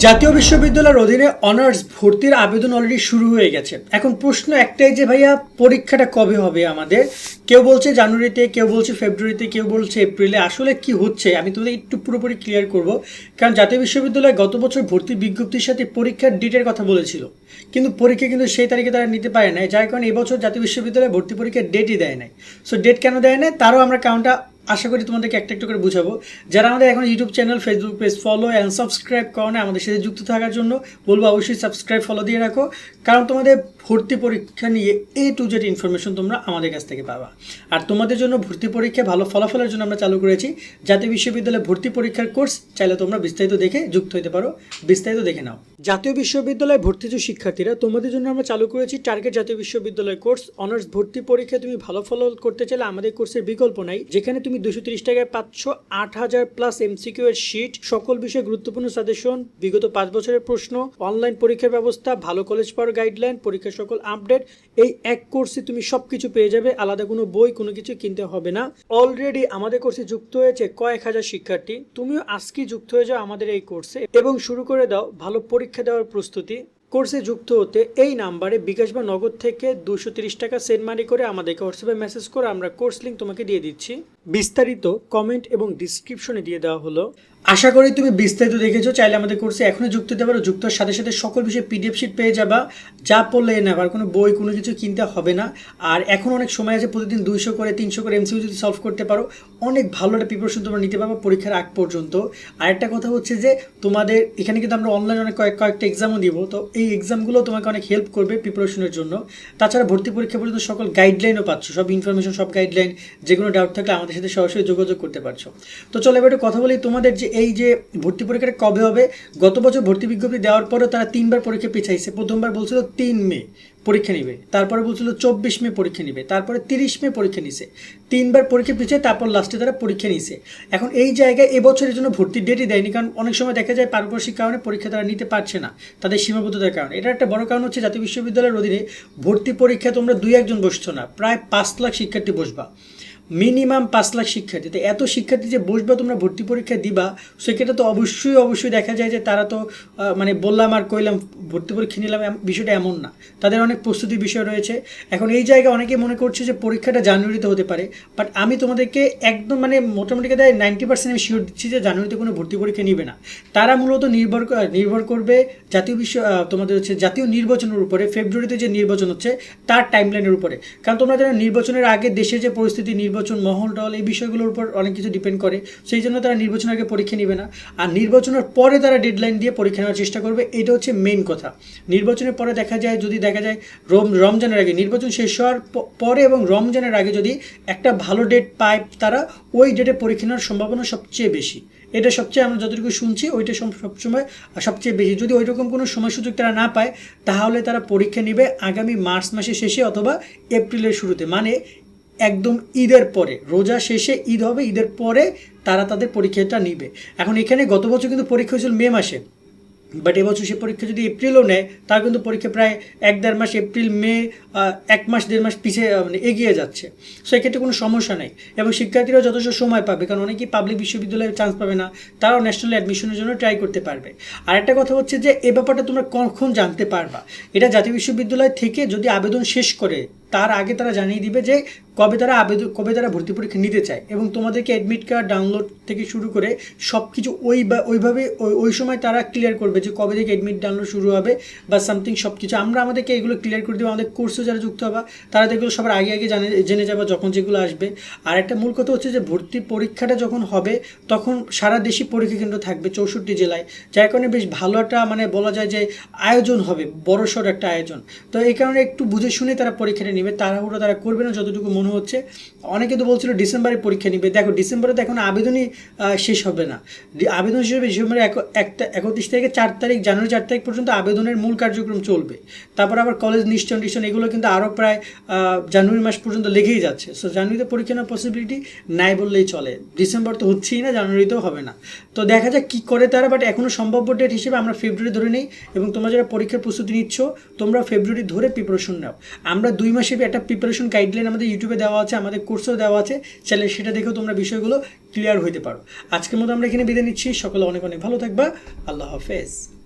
জাতীয় বিশ্ববিদ্যালয়ের অধীনে অনার্স ভর্তির আবেদন অলরেডি শুরু হয়ে গেছে। এখন প্রশ্ন একটাই যে, ভাইয়া, পরীক্ষাটা কবে হবে আমাদের? কেউ বলছে জানুয়ারিতে, কেউ বলছে ফেব্রুয়ারিতে, কেউ বলছে এপ্রিলে। আসলে কি হচ্ছে? আমি তোমাদের একটু পুরোপুরি ক্লিয়ার করব। কারণ জাতীয় বিশ্ববিদ্যালয় গত বছর ভর্তি বিজ্ঞপ্তির সাথে পরীক্ষার ডেটের কথা বলেছিল। কিন্তু পরীক্ষা কিন্তু সেই তারিখে তারা নিতে পারে নাই। যার কারণে এবছর জাতীয় বিশ্ববিদ্যালয়ে ভর্তি পরীক্ষার ডেটই দেয় নাই। সো ডেট কেন দেয় নাই? তারও আমরা কাউন্টটা আশা করি তোমাদেরকে একটা একটু করে বুঝাবো। যারা আমাদের এখন YouTube channel Facebook page follow and subscribe করো না আমাদের সাথে যুক্ত থাকার জন্য বলব অবশ্যই সাবস্ক্রাইব ফলো দিয়ে রাখো। কারণ তোমাদের ভর্তি পরীক্ষা নিয়ে এ টু জেড ইনফরমেশন তোমরা আমাদের কাছ থেকে পাবা। আর তোমাদের জন্য ভর্তি পরীক্ষা ভালো ফলাফলের জন্য আমরা চালু করেছি। জাতীয় বিশ্ববিদ্যালয়ে ভর্তি পরীক্ষার কোর্স চাইলে তোমরা বিস্তারিত দেখে যুক্ত হতে পারো। বিস্তারিত দেখে নাও। জাতীয় বিশ্ববিদ্যালয়ে ভর্তি যে শিক্ষার্থীরা, তোমাদের জন্য আমরা চালু করেছি টার্গেট জাতীয় বিশ্ববিদ্যালয় কোর্স অনার্স ভর্তি পরীক্ষায় তুমি ভালো ফল করতে চাইলে আমাদের কোর্সের বিকল্প নাই। যেখানে তুমি দুশো তিরিশ টাকায় পাচ্ছ আট হাজার প্লাস এমসিকিউ এর শিট সকল বিষয়ে গুরুত্বপূর্ণ সাজেশন বিগত পাঁচ বছরের প্রশ্ন। অনলাইন পরীক্ষার ব্যবস্থা, ভালো কলেজ পাওয়ার গাইডলাইন পরীক্ষার সকল আপডেট এই এক কোর্সে তুমি সব কিছু পেয়ে যাবে। আলাদা কোনো বই, কোনো কিছু কিনতে হবে না। অলরেডি আমাদের কোর্সে যুক্ত হয়েছে কয়েক হাজার শিক্ষার্থী। তুমিও আজকেই যুক্ত হয়ে যাও আমাদের এই কোর্সে এবং শুরু করে দাও ভালো পরীক্ষা দেওয়ার প্রস্তুতি। কোর্সে যুক্ত হতে এই নাম্বারে বিকাশ বা নগদ থেকে দুশো টাকা সেন্ড মানি করে আমাদেরকে হোয়াটসঅ্যাপে মেসেজ করে আমরা কোর্স লিঙ্ক তোমাকে দিয়ে দিচ্ছি। বিস্তারিত কমেন্ট এবং ডিসক্রিপশনে দিয়ে দেওয়া হলো। আশা করি তুমি বিস্তারিত দেখেছ। চাইলে আমাদের কোর্সে এখনই যুক্ত হতে পারো। যুক্ত সাথে সাথে সকল বিষয়ে পিডিএফ শিট পেয়ে যাবা। যা পড়লে না, আর কোনো বই, কোনো কিছু কিনতে হবে না। আর এখন অনেক সময় আছে, প্রতিদিন দুইশো করে, তিনশো করে এমসিউ যদি সলভ করতে পারো, অনেক ভালো একটা প্রিপারেশন তোমরা নিতে পারবে পরীক্ষার আগ পর্যন্ত। আরেকটা কথা হচ্ছে যে, তোমাদের এখানে কিন্তু আমরা অনলাইনে অনেক কয়েক, কয়েকটা এক্সামও দিব। তো এই এক্সামগুলো তোমাকে অনেক হেল্প করবে প্রিপারেশনের জন্য। তাছাড়া ভর্তি পরীক্ষা পর্যন্ত সকল গাইডলাইনও পাচ্ছ। সব ইনফরমেশন সব গাইডলাইন যে কোনো ডাউট থাকলে আমাদের সাথে সরাসরি যোগাযোগ করতে পারছ। তো চলো এবার কথা বলি তোমাদের যে এই যে ভর্তি পরীক্ষাটা কবে হবে, গত বছর ভর্তি বিজ্ঞপ্তি দেওয়ার পরেও তারা তিনবার পরীক্ষা পিছাইছে। প্রথমবার বলছিল তিন মে পরীক্ষা নিবে, তারপরে বলছিল চব্বিশ মে পরীক্ষা নিবে, তারপরে তিরিশ মে পরীক্ষা নিছে। তিনবার পরীক্ষা পিছিয়ে, তারপর লাস্টে তারা পরীক্ষা নিছে। এখন এই জায়গায় এবছরের জন্য ভর্তির ডেটই দেয়নি, কারণ অনেক সময় দেখা যায় পারিপার্শ্বিক কারণে পরীক্ষা তারা নিতে পারছে না, তাদের সীমাবদ্ধতার কারণে। এটা একটা বড় কারণ হচ্ছে জাতীয় বিশ্ববিদ্যালয়ের অধীনে ভর্তি পরীক্ষা তোমরা দুই একজন বসছো না, প্রায় পাঁচ লাখ শিক্ষার্থী বসবা। মিনিমাম পাঁচ লাখ শিক্ষার্থী। তো এত শিক্ষার্থী যে বসবে, তোমরা ভর্তি পরীক্ষা দিবা, সেক্ষেত্রে তো অবশ্যই অবশ্যই দেখা যায় যে তারা তো মানে বললাম আর কইলাম, ভর্তি পরীক্ষা নিলাম বিষয়টা এমন না। তাদের অনেক প্রস্তুতি বিষয় রয়েছে। এখন এই জায়গায় অনেকে মনে করছে যে পরীক্ষাটা জানুয়ারিতে হতে পারে বাট আমি তোমাদেরকে একদম মানে মোটামুটি দেয় নাইনটি পার্সেন্ট আমি শিওর দিচ্ছি যে জানুয়ারিতে কোনো ভর্তি পরীক্ষা নিবে না। তারা মূলত নির্ভর নির্ভর করবে জাতীয় বিশ্ব তোমাদের হচ্ছে জাতীয় নির্বাচনের উপরে, ফেব্রুয়ারিতে যে নির্বাচন হচ্ছে, তার টাইমলাইনের উপরে। কারণ তোমরা জানো, নির্বাচনের আগে দেশে যে পরিস্থিতি, নির্বাচন মহল টহল এই বিষয়গুলোর উপর অনেক কিছু ডিপেন্ড করে। সেই জন্য তারা নির্বাচনের আগে পরীক্ষা নেবে না। আর নির্বাচনের পরে তারা ডেডলাইন দিয়ে পরীক্ষা নেওয়ার চেষ্টা করবে, এটা হচ্ছে মেন কথা। নির্বাচনের পরে দেখা যায়, যদি দেখা যায় রম, রমজানের আগে নির্বাচন শেষ হওয়ার পরে এবং রমজানের আগে যদি একটা ভালো ডেট পায় তারা, ওই ডেটে পরীক্ষা নেওয়ার সম্ভাবনা সবচেয়ে বেশি। এটা সবচেয়ে আমরা যতটুকু শুনছি, ওইটা সব- সবসময় সবচেয়ে বেশি। যদি ওই রকম কোনো সময় সুযোগ তারা না পায়, তাহলে তারা পরীক্ষা নেবে আগামী মার্চ মাসের শেষে অথবা এপ্রিলের শুরুতে। মানে একদম ঈদের পরে। রোজা শেষে ঈদ হবে, ঈদের পরে তারা তাদের পরীক্ষাটা নিবে। এখন এখানে গত বছর কিন্তু পরীক্ষা হয়েছিল মে মাসে। বাট এবছর সে পরীক্ষা যদি এপ্রিলও নেয়, তার কিন্তু পরীক্ষা প্রায় এক দেড় মাস এপ্রিল, মে এক মাস, দেড় মাস পিছিয়ে মানে এগিয়ে যাচ্ছে। সেক্ষেত্রে কোনো সমস্যা নেই। এবং শিক্ষার্থীরাও যথেষ্ট সময় পাবে, কারণ অনেকেই পাবলিক বিশ্ববিদ্যালয়ে চান্স পাবে না। তারাও ন্যাশনাল অ্যাডমিশনের জন্য ট্রাই করতে পারবে। আর একটা কথা হচ্ছে যে, এ ব্যাপারটা তোমরা কখন জানতে পারবা? এটা জাতীয় বিশ্ববিদ্যালয় থেকে যদি আবেদন শেষ করে তার আগে তারা জানিয়ে দিবে যে কবে তারা আবেদন, কবে তারা ভর্তি পরীক্ষা নিতে চায়। এবং তোমাদেরকে অ্যাডমিট কার্ড ডাউনলোড থেকে শুরু করে সব কিছু ওই বা- ওইভাবে ওই সময় তারা ক্লিয়ার করবে যে কবে থেকে অ্যাডমিট ডাউনলোড শুরু হবে বা সামথিং সব কিছু আমরা আমাদেরকে এগুলো ক্লিয়ার করে দেবো, আমাদের কোর্সে যারা যুক্ত হবা, তারা এগুলো সবার আগে আগে জানে, জেনে যাবে যখন যেগুলো আসবে। আর একটা মূল কথা হচ্ছে যে ভর্তি পরীক্ষাটা যখন হবে, তখন সারা দেশি পরীক্ষা কেন্দ্র থাকবে চৌষট্টি জেলায়। যার কারণে বেশ ভালো একটা মানে বলা যায় যে আয়োজন হবে, বড়সড় একটা আয়োজন। তো এই কারণে একটু বুঝে শুনে তারা পরীক্ষাটা নেবে, তাড়াহুড়ো তারা করবে না, যতটুকু মনে হচ্ছে। অনেকে তো বলছিল ডিসেম্বরে পরীক্ষা নিবে। দেখো, ডিসেম্বরে তো এখন আবেদনই শেষ হবে না। আবেদন শেষ হবে ডিসেম্বরে এক- একটা, একত্রিশ থেকে চার তারিখ, জানুয়ারি চার তারিখ পর্যন্ত আবেদনের মূল কার্যক্রম চলবে। তারপর আবার কলেজ নিশ্চয় টিশন এগুলো কিন্তু আরও প্রায় জানুয়ারি মাস পর্যন্ত লেগেই যাচ্ছে। সো জানুয়ারিতে পরীক্ষা নেওয়ার পসিবিলিটি নাই বললেই চলে। ডিসেম্বর তো হচ্ছেই না, জানুয়ারিতেও হবে না। তো দেখা যাক কী করে তারা বাট এখনও সম্ভাব্য ডেট হিসেবে আমরা ফেব্রুয়ারি ধরে নিই। এবং তোমরা যারা পরীক্ষার প্রস্তুতি নিচ্ছ তোমরা ফেব্রুয়ারি ধরে প্রিপারেশন নাও। আমরা দুই মাসে একটা প্রিপারেশন গাইডলাইন আমাদের ইউটিউবে দেওয়া আছে, আমাদের কোর্সেও দেওয়া আছে। চাইলে সেটা দেখেও তোমরা বিষয়গুলো ক্লিয়ার হইতে পারো। আজকের মতো আমরা এখানে বিদায় নিচ্ছি। সকলে অনেক অনেক ভালো থাকবা। আল্লাহ হাফেজ।